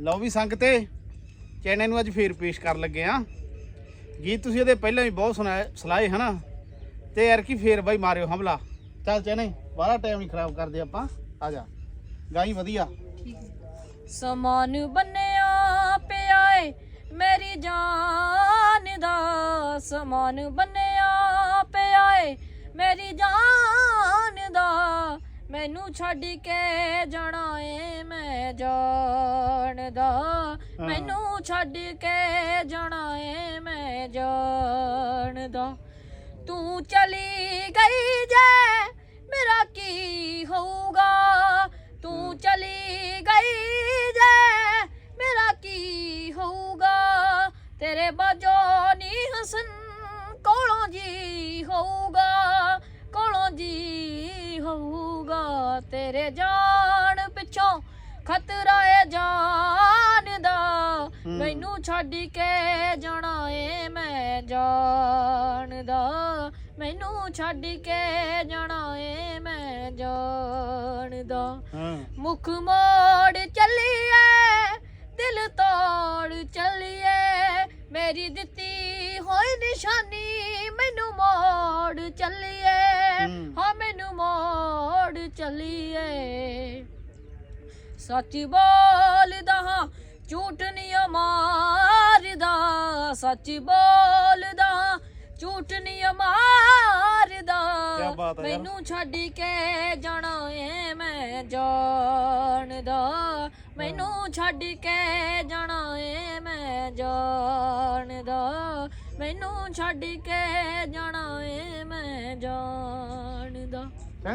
ਲਓ ਵੀ ਸੰਗਤੇ ਚੈਨਲ ਨੂੰ ਅੱਜ ਫੇਰ ਪੇਸ਼ ਕਰਨ ਲੱਗੇ ਆ। ਗੀਤ ਤੁਸੀਂ ਇਹਦੇ ਪਹਿਲਾਂ ਵੀ ਬਹੁਤ ਸੁਣਾਏ ਸਲਾਏ ਹਨਾ? ਤੇ ਯਾਰ ਕੀ ਫੇਰ ਬਾਈ ਮਾਰਿਓ ਹਮਲਾ। ਚੱਲ ਚੈਨੇ ਬਾਹਲਾ ਟਾਈਮ ਨਹੀਂ ਖਰਾਬ ਕਰਦੇ ਆਪਾਂ। ਆ ਜਾ, ਗਾਈ ਵਧੀਆ। ਸਮਾਨ ਬੰਨਿਆ ਪਿਆ ਮੇਰੀ ਜਾਨ ਦਾ ਸਮਾਨ ਬੰਨਿਆ ਪਿਆ ਮੇਰੀ ਜਾਨ ਦਾ। ਮੈਨੂੰ ਛੱਡ ਕੇ ਜਾਣਾ ਏ, ਮੈਂ ਜਾ ਜਾਣਦਾ ਮੈਨੂੰ ਛੱਡ ਕੇ ਜਾਣਾ ਏ ਮੈਂ ਜਾਣਦਾ ਤੂੰ ਚਲੀ ਗਈ ਜੇ ਮੇਰਾ ਕੀ ਹੋਊਗਾ? ਤੂੰ ਚਲੀ ਗਈ ਜੇ ਮੇਰਾ ਕੀ ਹੋਊਗਾ? ਤੇਰੇ ਬਾਜੋ ਨੀ ਹਸਨ ਕੋਲੋਂ ਜੀ ਹੋਊਗਾ ਕੋਲੋਂ ਜੀ ਹੋਊਗਾ। ਤੇਰੇ ਜਾਣ ਪਿੱਛੋਂ ਖਤਰਾ ਏ ਜਾਨ ਦਾ। ਮੈਨੂੰ ਛੱਡ ਕੇ ਜਾਣਾ ਏ ਮੈਂ ਜਾਣਦਾ ਮੈਨੂੰ ਛੱਡ ਕੇ ਜਾਣਾ ਏ ਮੈਂ ਜਾਣਦਾ ਮੁਖ ਮੋੜ ਚੱਲੀਏ ਦਿਲ ਤੋੜ ਚੱਲੀਏ। ਮੇਰੀ ਦਿੱਤੀ ਹੋਈ ਨਿਸ਼ਾਨੀ ਮੈਨੂੰ ਮੋੜ ਚੱਲੀਏ। ਹਾਂ ਮੈਨੂੰ ਮੋੜ ਚੱਲੀਏ। ਸੱਚ ਬੋਲਦਾ ਹਾਂ ਝੂਠ ਨਹੀਂ ਮਾਰਦਾ ਸੱਚ ਬੋਲਦਾ ਝੂਠ ਨਹੀਂ ਮਾਰਦਾ। ਮੈਨੂੰ ਛੱਡ ਕੇ ਜਾਣਾ ਏ ਮੈਂ ਜਾਣਦਾ। ਮੈਨੂੰ ਛੱਡ ਕੇ ਜਾਣਾ ਏ ਮੈਂ ਜਾਣਦਾ। ਮੈਨੂੰ ਛੱਡ ਕੇ ਜਾਣਾ ਏ ਮੈਂ ਜਾਣਦਾ।